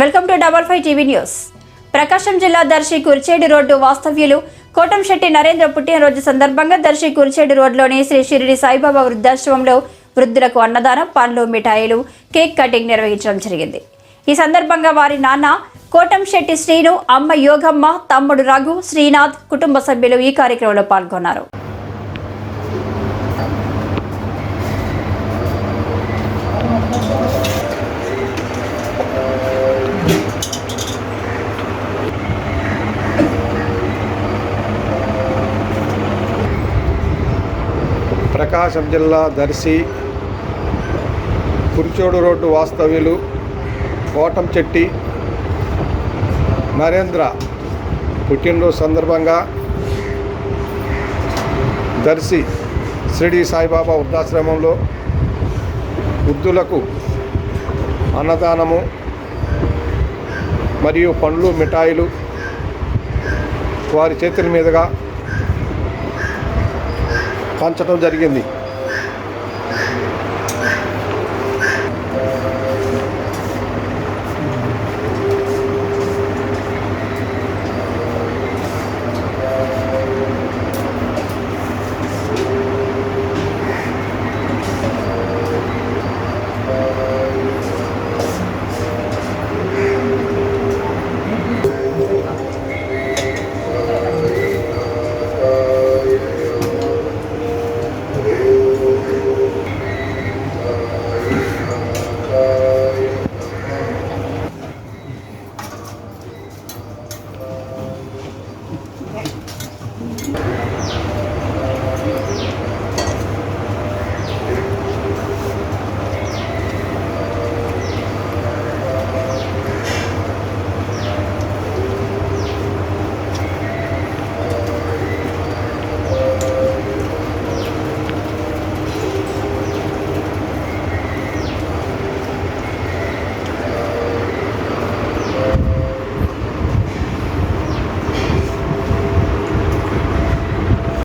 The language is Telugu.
Welcome to double five TV news. Prakasam జిల్లా దర్శి కురిచేడు రోడ్డు వాస్తవ్యులు కోటంశెట్టి నరేంద్ర పుట్టినరోజు సందర్భంగా దర్శి కురిచేడు రోడ్లోని శ్రీ షిరిడి సాయిబాబా వృద్ధాశ్రమంలో వృద్ధులకు అన్నదానం పండ్లు మిఠాయిలు కేక్ కటింగ్ నిర్వహించడం జరిగింది. ఈ సందర్భంగా వారి నాన్న కోటంశెట్టి శ్రీను అమ్మ యోగమ్మ తమ్ముడు రఘు శ్రీనాథ్ కుటుంబ సభ్యులు ఈ కార్యక్రమంలో పాల్గొన్నారు. ప్రకాశం జిల్లా దర్శి కురిచోడు రోడ్డు వాస్తవ్యులు కోటంచెట్టి నరేంద్ర పుట్టినరోజు సందర్భంగా దర్శి షిరిడి సాయిబాబా వృద్ధాశ్రమంలో వృద్ధులకు అన్నదానము మరియు పండ్లు మిఠాయిలు వారి చేతుల మీదుగా పంచడం జరిగింది.